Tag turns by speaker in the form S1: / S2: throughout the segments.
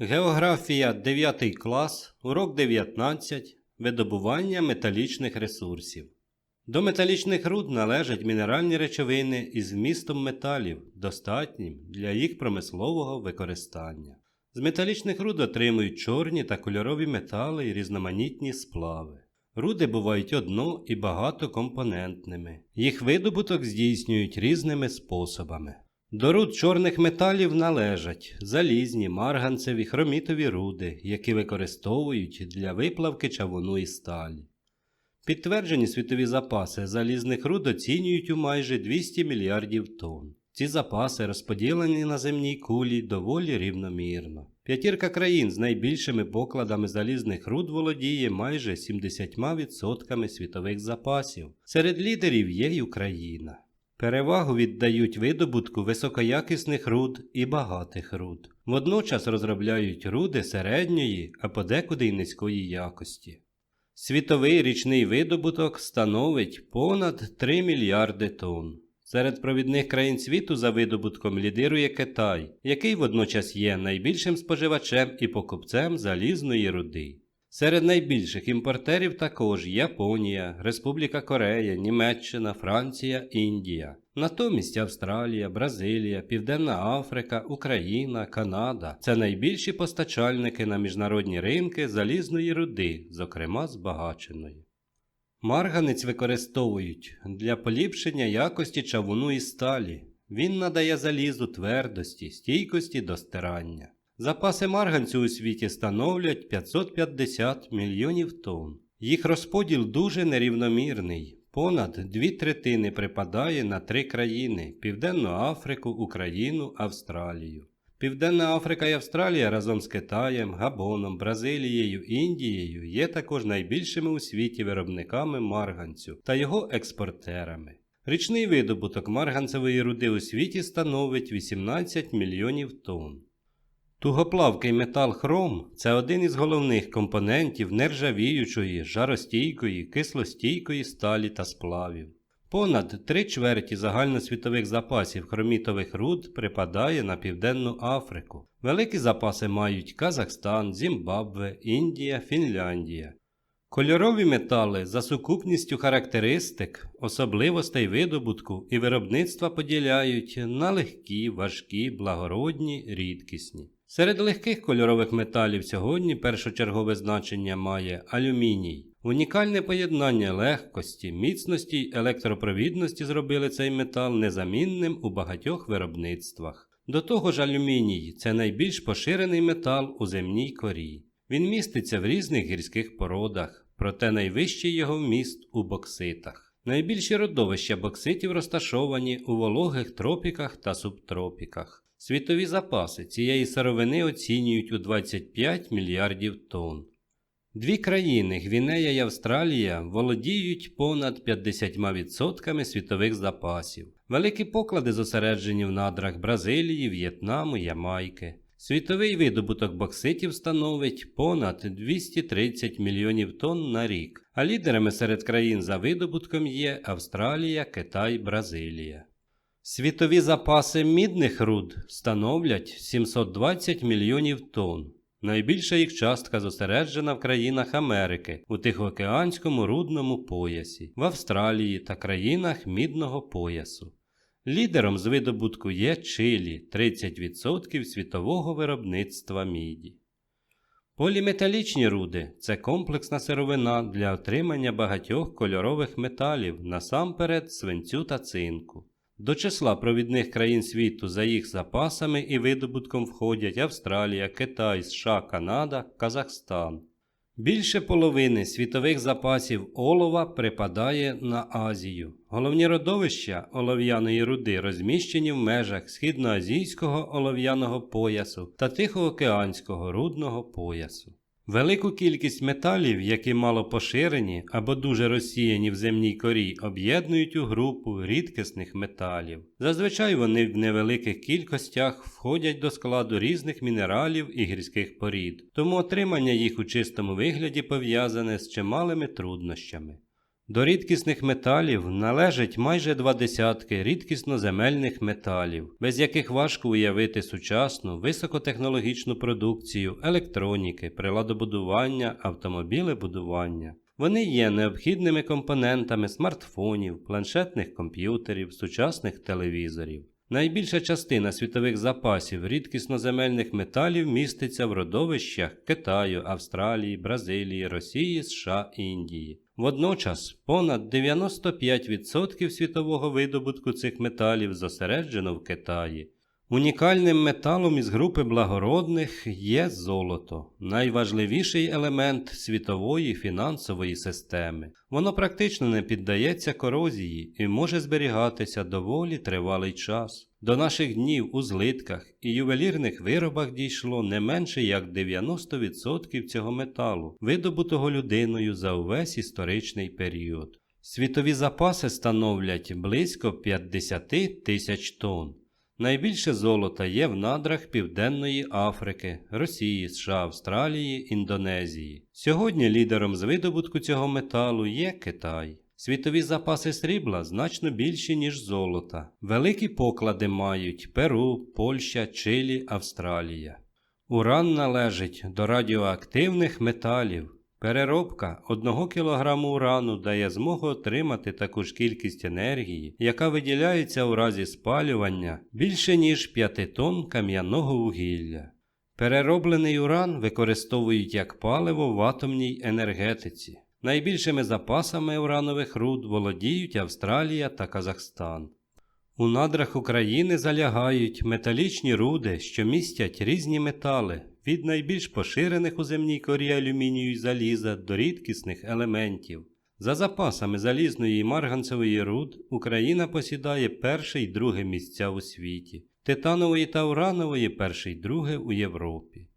S1: Географія 9 клас, урок 19. Видобування металічних ресурсів. До металічних руд належать мінеральні речовини із вмістом металів, достатнім для їх промислового використання. З металічних руд отримують чорні та кольорові метали і різноманітні сплави. Руди бувають одно і багатокомпонентними. Їх видобуток здійснюють різними способами. До руд чорних металів належать залізні, марганцеві, хромітові руди, які використовують для виплавки чавуну і сталі. Підтверджені світові запаси залізних руд оцінюють у майже 200 мільярдів тонн. Ці запаси розподілені на земній кулі доволі рівномірно. П'ятірка країн з найбільшими покладами залізних руд володіє майже 70% світових запасів. Серед лідерів є й Україна. Перевагу віддають видобутку високоякісних руд і багатих руд. Водночас розробляють руди середньої, а подекуди й низької якості. Світовий річний видобуток становить понад 3 мільярди тонн. Серед провідних країн світу за видобутком лідирує Китай, який водночас є найбільшим споживачем і покупцем залізної руди. Серед найбільших імпортерів також Японія, Республіка Корея, Німеччина, Франція, Індія. Натомість Австралія, Бразилія, Південна Африка, Україна, Канада це найбільші постачальники на міжнародні ринки залізної руди, зокрема збагаченої. Марганець використовують для поліпшення якості чавуну і сталі. Він надає залізу твердості, стійкості до стирання. Запаси марганцю у світі становлять 550 мільйонів тонн. Їх розподіл дуже нерівномірний. Понад дві третини припадає на три країни Південну Африку, Україну, Австралію. Південна Африка і Австралія разом з Китаєм, Габоном, Бразилією, Індією є також найбільшими у світі виробниками марганцю та його експортерами. Річний видобуток марганцевої руди у світі становить 18 мільйонів тонн. Тугоплавкий метал хром це один із головних компонентів нержавіючої, жаростійкої, кислостійкої сталі та сплавів. Понад три чверті загальносвітових запасів хромітових руд припадає на Південну Африку. Великі запаси мають Казахстан, Зімбабве, Індія, Фінляндія. Кольорові метали за сукупністю характеристик, особливостей видобутку і виробництва поділяють на легкі, важкі, благородні, рідкісні. Серед легких кольорових металів сьогодні першочергове значення має алюміній. Унікальне поєднання легкості, міцності й електропровідності зробили цей метал незамінним у багатьох виробництвах. До того ж, алюміній це найбільш поширений метал у земній корі. Він міститься в різних гірських породах, проте найвищий його вміст у бокситах. Найбільші родовища бокситів розташовані у вологих тропіках та субтропіках. Світові запаси цієї сировини оцінюють у 25 мільярдів тонн. Дві країни Гвінея і Австралія володіють понад 50% світових запасів. Великі поклади зосереджені в надрах Бразилії, В'єтнаму, Ямайки. Світовий видобуток бокситів становить понад 230 мільйонів тонн на рік, а лідерами серед країн за видобутком є Австралія, Китай, Бразилія. Світові запаси мідних руд становлять 720 мільйонів тонн. Найбільша їх частка зосереджена в країнах Америки у Тихоокеанському рудному поясі, в Австралії та країнах Мідного поясу. Лідером з видобутку є Чилі 30% світового виробництва міді. Поліметалічні руди це комплексна сировина для отримання багатьох кольорових металів, насамперед свинцю та цинку. До числа провідних країн світу за їх запасами і видобутком входять Австралія, Китай, США, Канада, Казахстан. Більше половини світових запасів олова припадає на Азію. Головні родовища олов'яної руди розміщені в межах східноазійського олов'яного поясу та Тихоокеанського рудного поясу. Велику кількість металів, які мало поширені або дуже розсіяні в земній корі, об'єднують у групу рідкісних металів. Зазвичай вони в невеликих кількостях входять до складу різних мінералів і гірських порід, тому отримання їх у чистому вигляді пов'язане з чималими труднощами. До рідкісних металів належать майже два десятки рідкісноземельних металів, без яких важко уявити сучасну високотехнологічну продукцію електроніки, приладобудування, автомобілебудування. Вони є необхідними компонентами смартфонів, планшетних комп'ютерів, сучасних телевізорів. Найбільша частина світових запасів рідкісноземельних металів міститься в родовищах Китаю, Австралії, Бразилії, Росії, США і Індії. Водночас понад 95% світового видобутку цих металів зосереджено в Китаї. Унікальним металом із групи благородних є золото, найважливіший елемент світової фінансової системи. Воно практично не піддається корозії і може зберігатися доволі тривалий час. До наших днів у злитках і ювелірних виробах дійшло не менше як 90% цього металу, видобутого людиною за увесь історичний період. Світові запаси становлять близько 50 тисяч тонн. Найбільше золота є в надрах Південної Африки, Росії, США, Австралії, Індонезії. Сьогодні лідером з видобутку цього металу є Китай. Світові запаси срібла значно більші, ніж золота. Великі поклади мають Перу, Польща, Чилі, Австралія. Уран належить до радіоактивних металів. Переробка 1 кг урану дає змогу отримати таку ж кількість енергії, яка виділяється у разі спалювання більше ніж 5 тонн кам'яного вугілля. Перероблений уран використовують як паливо в атомній енергетиці. Найбільшими запасами уранових руд володіють Австралія та Казахстан. У надрах України залягають металічні руди, що містять різні метали, від найбільш поширених у земній корі алюмінію й заліза до рідкісних елементів. За запасами залізної і марганцевої руд Україна посідає перше й друге місця у світі, титанової та уранової перше й друге у Європі.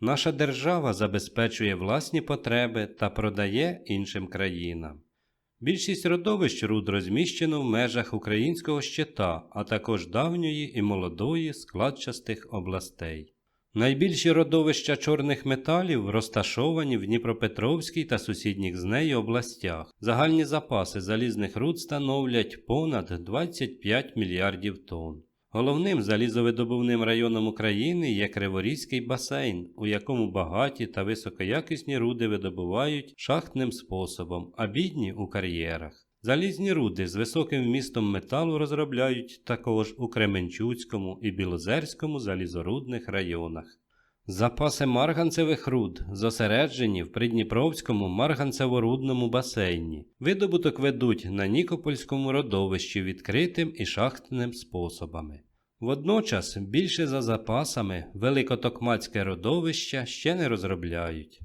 S1: Наша держава забезпечує власні потреби та продає іншим країнам. Більшість родовищ руд розміщено в межах українського щита, а також давньої і молодої складчастих областей. Найбільші родовища чорних металів розташовані в Дніпропетровській та сусідніх з нею областях. Загальні запаси залізних руд становлять понад 25 мільярдів тонн. Головним залізовидобувним районом України є Криворізький басейн, у якому багаті та високоякісні руди видобувають шахтним способом, а бідні у кар'єрах. Залізні руди з високим вмістом металу розробляють також у Кременчуцькому і Білозерському залізорудних районах. Запаси марганцевих руд зосереджені в Придніпровському марганцеворудному басейні. Видобуток ведуть на Нікопольському родовищі відкритим і шахтним способами. Водночас більше за запасами великотокмацьке родовище ще не розробляють.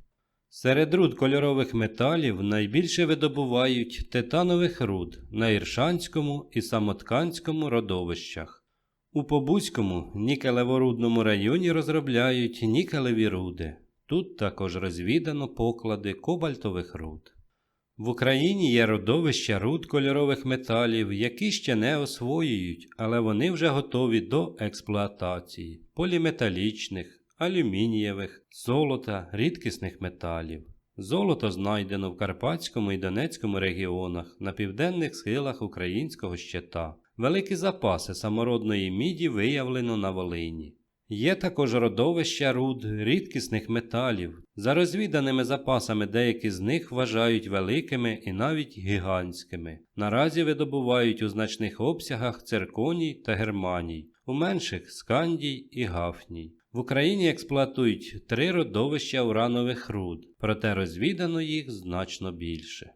S1: Серед руд кольорових металів найбільше видобувають титанових руд на Іршанському і Самотканському родовищах. У Побузькому нікелеворудному районі розробляють нікелеві руди. Тут також розвідано поклади кобальтових руд. В Україні є родовища руд кольорових металів, які ще не освоюють, але вони вже готові до експлуатації поліметалічних, алюмінієвих, золота, рідкісних металів. Золото знайдено в Карпатському і Донецькому регіонах на південних схилах українського щита. Великі запаси самородної міді виявлено на Волині. Є також родовища руд рідкісних металів. За розвіданими запасами деякі з них вважають великими і навіть гігантськими. Наразі видобувають у значних обсягах цирконій та германій, у менших скандій і гафній. В Україні експлуатують три родовища уранових руд, проте розвідано їх значно більше.